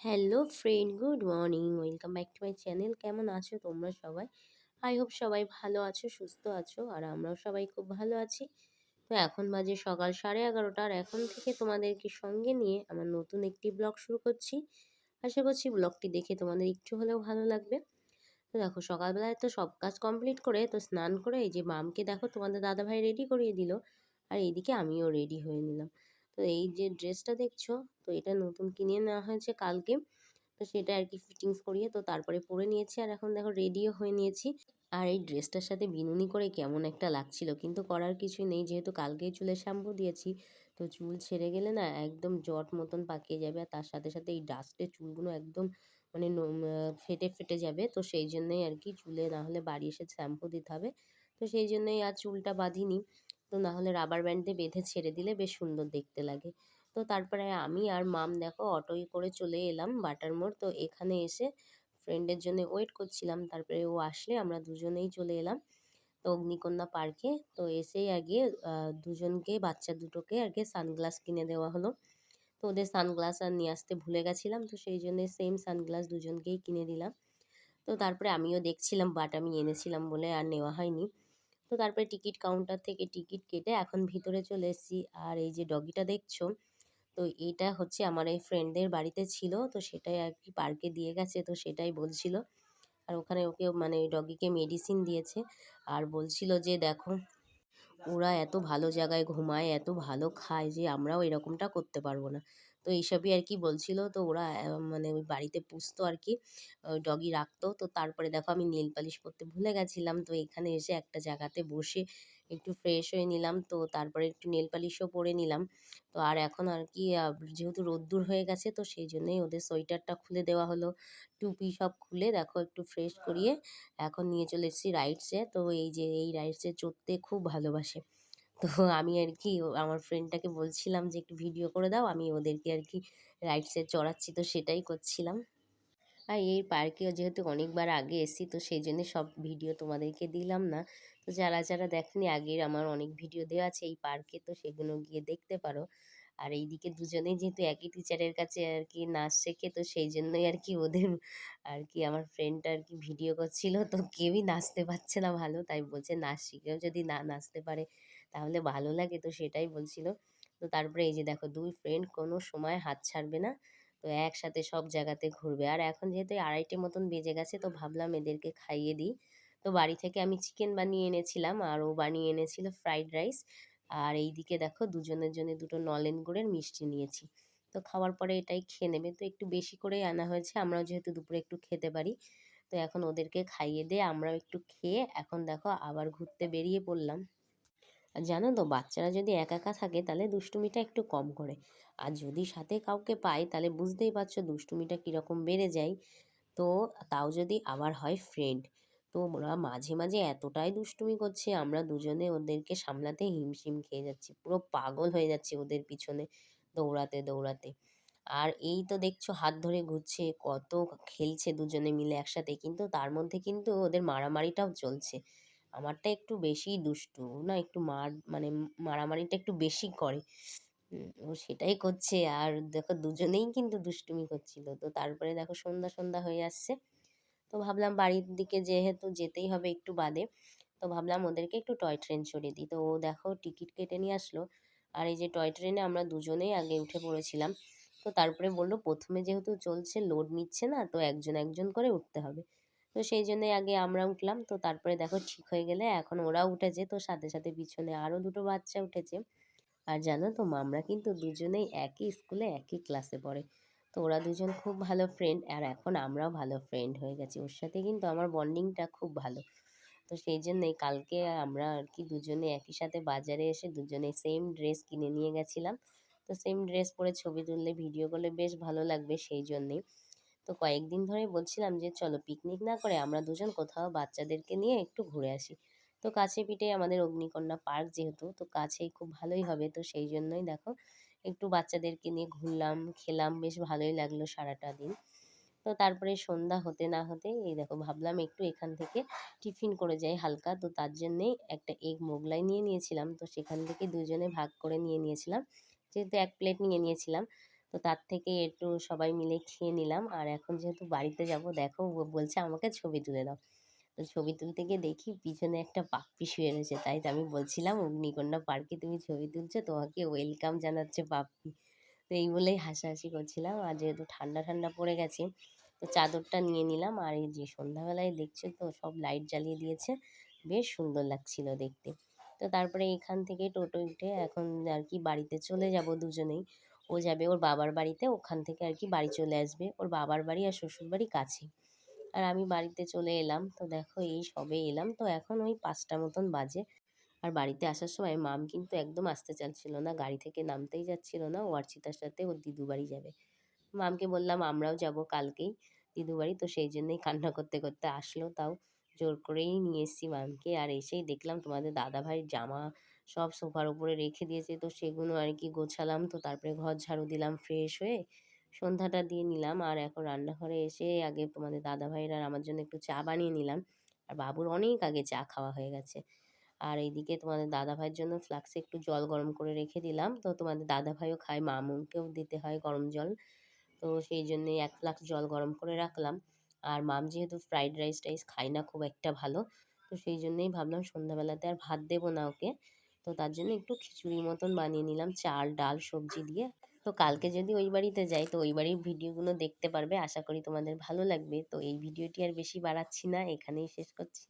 Hello friend good morning welcome back to my channel কেমন আছো তোমরা সবাই? আই হোপ সবাই ভালো আছো, সুস্থ আছো, আর আমরাও সবাই খুব ভালো আছি। তো এখন বাজে সকাল সাড়ে এগারোটা, আর এখন থেকে তোমাদেরকে সঙ্গে নিয়ে আমার নতুন একটি ব্লগ শুরু করছি। আশা করছি ব্লগটি দেখে তোমাদের একটু হলেও ভালো লাগবে। তো দেখো, সকালবেলায় তো সব কাজ কমপ্লিট করে, তো স্নান করে এই যে মামকে দেখো তোমাদের দাদাভাই রেডি করিয়ে দিল, আর এইদিকে আমিও রেডি হয়ে নিলাম। তো এই যে ড্রেসটা দেখছ, তো এটা নতুন কিনে নেওয়া হয়েছে কালকে। তো সেটা আর কি ফিটিংস করিয়ে তো তারপরে পরে নিয়েছি আর এখন দেখো রেডিও হয়ে নিয়েছি। আর এই ড্রেসটার সাথে বিনুনি করে কেমন একটা লাগছিল, কিন্তু করার কিছুই নেই, যেহেতু কালকেই চুলে শ্যাম্পু দিয়েছি। তো চুল ছেড়ে গেলে না একদম জট মতন পাকিয়ে যাবে আর তার সাথে সাথে এই ডাস্টে চুলগুলো একদম মানে ফেটে ফেটে যাবে। তো সেই জন্যই আর কি চুলে না হলে বাড়ি এসে শ্যাম্পু দিতে হবে। তো সেই জন্যই আর চুলটা বাঁধিনি। তো না হলে রাবার ব্যান্ড বেঁধে ছেড়ে দিলে বেশ সুন্দর দেখতে লাগে। তো তারপরে আমি আর মাম দেখো অটোয় করে চলে এলাম বাটার মোড়। তো এখানে এসে ফ্রেন্ডের জন্য ওয়েট করছিলাম। তারপরে ও আসলে আমরা দুজনেই চলে এলাম তো অগ্নিকন্যা পার্কে তো এসেই আগে দুজনকে, বাচ্চা দুটোকে আগে সানগ্লাস কিনে দেওয়া হলো। তো ওদের সানগ্লাস আর নিয়ে আসতে ভুলে গেছিলাম। তো সেই জন্য সেম সানগ্লাস দুজনকেই কিনে দিলাম। তো তারপরে আমিও দেখছিলাম বাট আমি এনেছিলাম বলে আর নেওয়া হয়নি। তো তারপরে টিকিট কাউন্টার থেকে টিকিট কেটে এখন ভিতরে চলে এসেছি। আর এই যে ডগিটা দেখছ, তো এটা হচ্ছে আমার এই ফ্রেন্ডদের বাড়িতে ছিল, তো সেটাই আর কি পার্কে দিয়ে গেছে, তো সেটাই বলছিল। আর ওখানে ওকে মানে ডগিকে মেডিসিন দিয়েছে আর বলছিল যে, দেখো, ওরা এত ভালো জায়গায় ঘুমায়, এত ভালো খায় যে, আমরাও এরকমটা করতে পারব না। তো এইসবই আর কি বলছিল। তো ওরা মানে ওই বাড়িতে পুষতো আর কি ডগি রাখতো। তো তারপরে দেখো আমি নীল পালিশ করতে ভুলে গেছিলাম। তো এখানে এসে একটা জায়গাতে বসে একটু ফ্রেশ হয়ে নিলাম। তো তারপরে একটু নেল পালিশও পরে নিলাম। তো আর এখন আর কি যেহেতু রোদ্দুর হয়ে গেছে, তো সেই জন্যই ওদের সোয়েটারটা খুলে দেওয়া হলো। টুপি সব খুলে দেখো একটু ফ্রেশ করিয়ে এখন নিয়ে চলে এসেছি রাইডসে তো এই যে, এই রাইডসে চড়তে খুব ভালোবাসে। তো আমি আর কি আমার ফ্রেন্ডটাকে বলছিলাম যে, একটু ভিডিও করে দাও, আমি ওদেরকে আর কি রাইডসে চড়াচ্ছি। তো সেটাই করছিলাম। আর এই পার্কেও যেহেতু অনেকবার আগে এসেছি, তো সেই জন্য সব ভিডিও তোমাদেরকে দিলাম না। তো যারা যারা দেখনি, আগের আমার অনেক ভিডিও দেওয়া আছে এই পার্কে তো সেগুলো গিয়ে দেখতে পারো। আর এইদিকে দুজনেই যেহেতু একই টিচারের কাছে আর কি নাচ শেখে, তো সেই জন্যই আর কি ওদের আর কি আমার ফ্রেন্ডটা আর কি ভিডিও করছিল। তো কেউই নাচতে পারছে না ভালো, তাই বলছে নাচ শিখেও যদি না নাচতে পারে তাহলে ভালো লাগে, তো সেটাই বলছিল। তো তারপরে এই যে দেখো দুই ফ্রেন্ড কোনো সময় হাত ছাড়বে না, তো একসাথে সব জায়গাতে ঘুরবে। আর এখন যেহেতু আড়াইটে মতন বেজে গেছে, তো ভাবলাম এদেরকে খাইয়ে দিই। তো বাড়ি থেকে আমি চিকেন বানিয়ে এনেছিলাম, আর ও বানিয়ে এনেছিল ফ্রাইড রাইস আর এই দিকে দেখো দুজনের জন্য দুটো নলেন গুড়ের মিষ্টি নিয়েছি। তো খাওয়ার পরে এটাই খেয়ে নেবে। তো একটু বেশি করেই আনা হয়েছে, আমরাও যেহেতু দুপুরে একটু খেতে পারি। তো এখন ওদেরকে খাইয়ে দিয়ে আমরাও একটু খেয়ে এখন দেখো আবার ঘুরতে বেরিয়ে পড়লাম। আর জানো তো, বাচ্চারা যদি একা একা থাকে তাহলে দুষ্টুমিটা একটু কম করে। আর যদি সাথে কাউকে পায় তাহলে বুঝতেই পারছ দুষ্টুমিটা কীরকম বেড়ে যায়। তো তাও যদি আবার হয় ফ্রেন্ড তো ওরা মাঝে মাঝে এতটাই দুষ্টুমি করছে, আমরা দুজনে ওদেরকে সামলাতে হিমশিম খেয়ে যাচ্ছি, পুরো পাগল হয়ে যাচ্ছে ওদের পিছনে দৌড়াতে দৌড়াতে। আর এই তো দেখছ হাত ধরে ঘুরছে, কত খেলছে দুজনে মিলে একসাথে, কিন্তু তার মধ্যে কিন্তু ওদের মারামারিটাও চলছে। আমারটা একটু বেশিই দুষ্টু না একটু মার মানে মারামারিটা একটু বেশি করে। ও সেটাই করছে, আর দেখো দুজনেই কিন্তু দুষ্টুমি করছিল। তো তারপরে দেখো সন্ধ্যা সন্ধ্যা হয়ে আসছে। তো ভাবলাম বাড়ির দিকে যেহেতু যেতেই হবে একটু বাদে, তো ভাবলাম ওদেরকে একটু টয় ট্রেন চড়িয়ে দিই। তো ও দেখো টিকিট কেটে নিয়ে আসলো। আর এই যে টয় ট্রেনে আমরা দুজনেই আগে উঠে পড়েছিলাম। তো তারপরে বলল, প্রথমে যেহেতু চলছে, লোড নিচ্ছে না, তো একজন একজন করে উঠতে হবে। তো সেই জন্যই আগে আমরা উঠলাম। তো তারপরে দেখো ঠিক হয়ে গেলে এখন ওরা উঠেছে। তো সাথে সাথে পিছনে আরও দুটো বাচ্চা উঠেছে। আর জানো তো, আমরা কিন্তু দুজনেই একই স্কুলে একই ক্লাসে পড়ে। তো ওরা দুজন খুব ভালো ফ্রেন্ড আর এখন আমরাও ভালো ফ্রেন্ড হয়ে গেছি। ওর সাথে কিন্তু আমার বন্ডিংটা খুব ভালো। তো সেই জন্যই কালকে আমরা আর কি দুজনে একই সাথে বাজারে এসে দুজনে সেম ড্রেস কিনে নিয়ে গেছিলাম। তো সেম ড্রেস পরে ছবি তুললে ভিডিও করলে বেশ ভালো লাগবে সেই জন্যেই। তো কয়েকদিন ধরেই বলছিলাম যে, চলো পিকনিক না করে আমরা দুজন কোথাও বাচ্চাদেরকে নিয়ে একটু ঘুরে আসি। তো কাছে পিঠে আমাদের অগ্নিকন্যা পার্ক যেহেতু, তো কাছেই খুব ভালোই হবে। তো সেই জন্যই দেখো একটু বাচ্চাদেরকে নিয়ে ঘুরলাম, খেলাম, বেশ ভালোই লাগল সারাটা দিন। তো তারপরে সন্ধ্যা হতে না হতে এই দেখো ভাবলাম একটু এখান থেকে টিফিন করে যাই হালকা। তো তার জন্যেই একটা এগ মোগলাই নিয়ে নিয়েছিলাম। তো সেখান থেকে দুজনে ভাগ করে নিয়ে নিয়েছিলাম। যেহেতু এক প্লেট নিয়ে নিয়েছিলাম, তো তার থেকে একটু সবাই মিলে খেয়ে নিলাম। আর এখন যেহেতু বাড়িতে যাব, দেখো বলছে আমাকে ছবি তুলে দাও। তো ছবি তুলতে গিয়ে দেখি পিছনে একটা পাপ্পি শুয়ে রয়েছে। তাই তো আমি বলছিলাম, অগ্নিকন্যা পার্কে তুমি ছবি তুলছো, তোমাকে ওয়েলকাম জানাচ্ছে পাপ্পি। তো এই বলেই হাসাহাসি করছিলাম। আর যেহেতু ঠান্ডা ঠান্ডা পড়ে গেছে, তো চাদরটা নিয়ে নিলাম। আর এই যে সন্ধ্যাবেলায় দেখছ তো, সব লাইট জ্বালিয়ে দিয়েছে। বেশ সুন্দর লাগছিল দেখতে। তো তারপরে এখান থেকে টোটো উঠে এখন আর কি বাড়িতে চলে যাব দুজনেই। ও যাবে ওর বাবার বাড়িতে, ওখান থেকে আর কি বাড়ি চলে আসবে। ওর বাবার বাড়ি আর শ্বশুর বাড়ি কাছে আর আমি বাড়িতে চলে এলাম। তো দেখো এই সবে এলাম। তো এখন ওই পাঁচটা মতন বাজে। আর বাড়িতে আসার সময় মাম কিন্তু একদম আসতে চাচ্ছিল না। গাড়ি থেকে নামতেই যাচ্ছিল না। ও অর্চিতার সাথে ওর দিদু বাড়ি যাবে। মামকে বললাম, আমরাও যাব কালকেই দিদু বাড়ি। তো সেই জন্যই কান্না করতে করতে আসলো তাও। জোর করেই নিয়ে এসেছি মামকে। আর এসেই দেখলাম তোমাদের দাদা ভাইয়ের জামা সব সোফার উপরে রেখে দিয়েছে। তো সেগুলো আর কি গোছালাম। তো তারপরে ঘর ঝাড়ু দিলাম ফ্রেশ হয়ে। সন্ধ্যাটা দিয়ে নিলাম। আর এখন রান্নাঘরে এসে আগে তোমাদের দাদা ভাইয়ের আর আমার জন্য একটু চা বানিয়ে নিলাম। আর বাবুর অনেক আগে চা খাওয়া হয়ে গেছে। আর এইদিকে তোমাদের দাদা ভাইয়ের জন্য ফ্লাক্সে একটু জল গরম করে রেখে দিলাম। তো তোমাদের দাদা ভাইও খায় মামুকেও দিতে হয় গরম জল। তো সেই জন্যে এক ফ্লাক্স জল গরম করে রাখলাম। আর মাম যেহেতু ফ্রাইড রাইস টাইস খায় না, খুব একটা ভালো। তো সেই জন্যেই ভাবলাম সন্ধ্যাবেলাতে আর ভাত দেবো না ওকে। তো তার জন্য একটু খিচুড়ির মতন বানিয়ে নিলাম। চাল, ডাল, সবজি দিয়ে। তো কালকে যদি ওই বাড়িতে যাই, তো ওই বাড়ির ভিডিওগুলো দেখতে পারবে। আশা করি তোমাদের ভালো লাগবে। তো এই ভিডিওটি আর বেশি বাড়াচ্ছি না, এখানেই শেষ করছি।